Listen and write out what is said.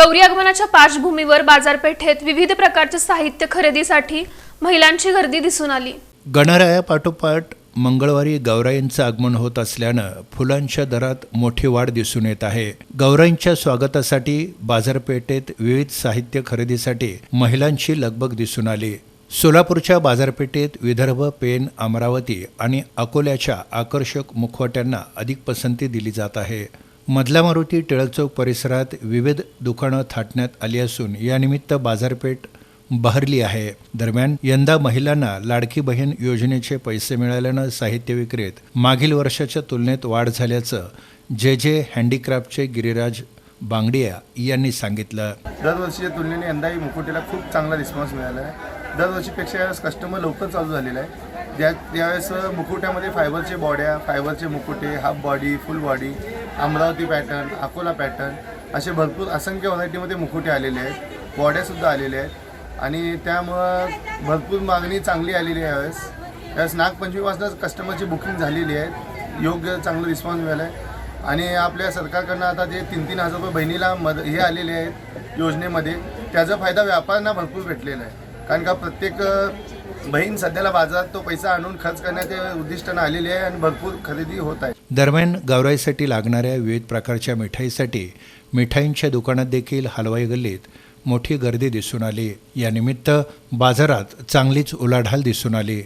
गौरी आगमनाच्या पार्श्वभूमीवर बाजारपेठेत विविध प्रकारचे साहित्य खरेदीसाठी महिलांची गर्दी दिसून आली. गणरायापाठोपाठ मंगळवारी गौराईंचं आगमन होत असल्यानं फुलांच्या दरात मोठी वाढ दिसून येत आहे. गौराईंच्या स्वागतासाठी बाजारपेठेत विविध साहित्य खरेदीसाठी महिलांची लगबग दिसून आली. सोलापूरच्या बाजारपेठेत विदर्भ पेन अमरावती आणि अकोल्याच्या आकर्षक मुखवट्यांना अधिक पसंती दिली जात आहे. मधला मारुती टिळक चौक परिसरात विविध दुकानं थाटण्यात आली असून यानिमित्त बाजारपेठ बहरली आहे. दरम्यान यंदा महिलांना लाडकी बहीण योजनेचे पैसे मिळाल्यानं साहित्य विक्रीत मागील वर्षाच्या तुलनेत वाढ झाल्याचं जे जे हँडीक्राफ्टचे गिरिराज बांगडिया यांनी सांगितलं. दरवर्षीच्या तुलनेने यंदाही मुकुटेला खूप चांगला रिस्पॉन्स मिळाला आहे. दरवर्षीपेक्षा यावेळेस कस्टमर लवकर चालू झालेला आहे. त्या त्यावेळेस मुकुट्यामध्ये फायबरचे बॉड्या फायबरचे मुकुटे half body full body Amravati pattern Akola pattern असे भरपूर असंख्य व्हरायटीमध्ये मुकुटे आलेले आहेत. बॉड्यासुद्धा आलेल्या आहेत. आणि त्यामुळं भरपूर मागणी चांगली आलेली आहे यावेळेस. यावेळेस नागपंचमीपासूनच कस्टमरची बुकिंग झालेली आहे. योग्य चांगलं रिस्पॉन्स मिळाला आहे आणि आपल्या सरकारकडनं आता जे तीन तीन हजार रुपये बहिणीला मद हे आलेले आहेत योजनेमध्ये त्याचा फायदा व्यापाऱ्यांना भरपूर भेटलेला आहे. कारण का प्रत्येक बहीण सध्याला बाजारात तो पैसा आणून खर्च करण्याचे उद्दिष्टानं आलेली आहे आणि भरपूर खरेदी होत आहे. दरम्यान गौराईसाठी लागणाऱ्या विविध प्रकारच्या मिठाईसाठी मिठाईंच्या दुकानात देखील हलवाई गल्लीत मोठी गर्दी दिसून आली. यानिमित्त बाजारात चांगलीच उलाढाल दिसून आली.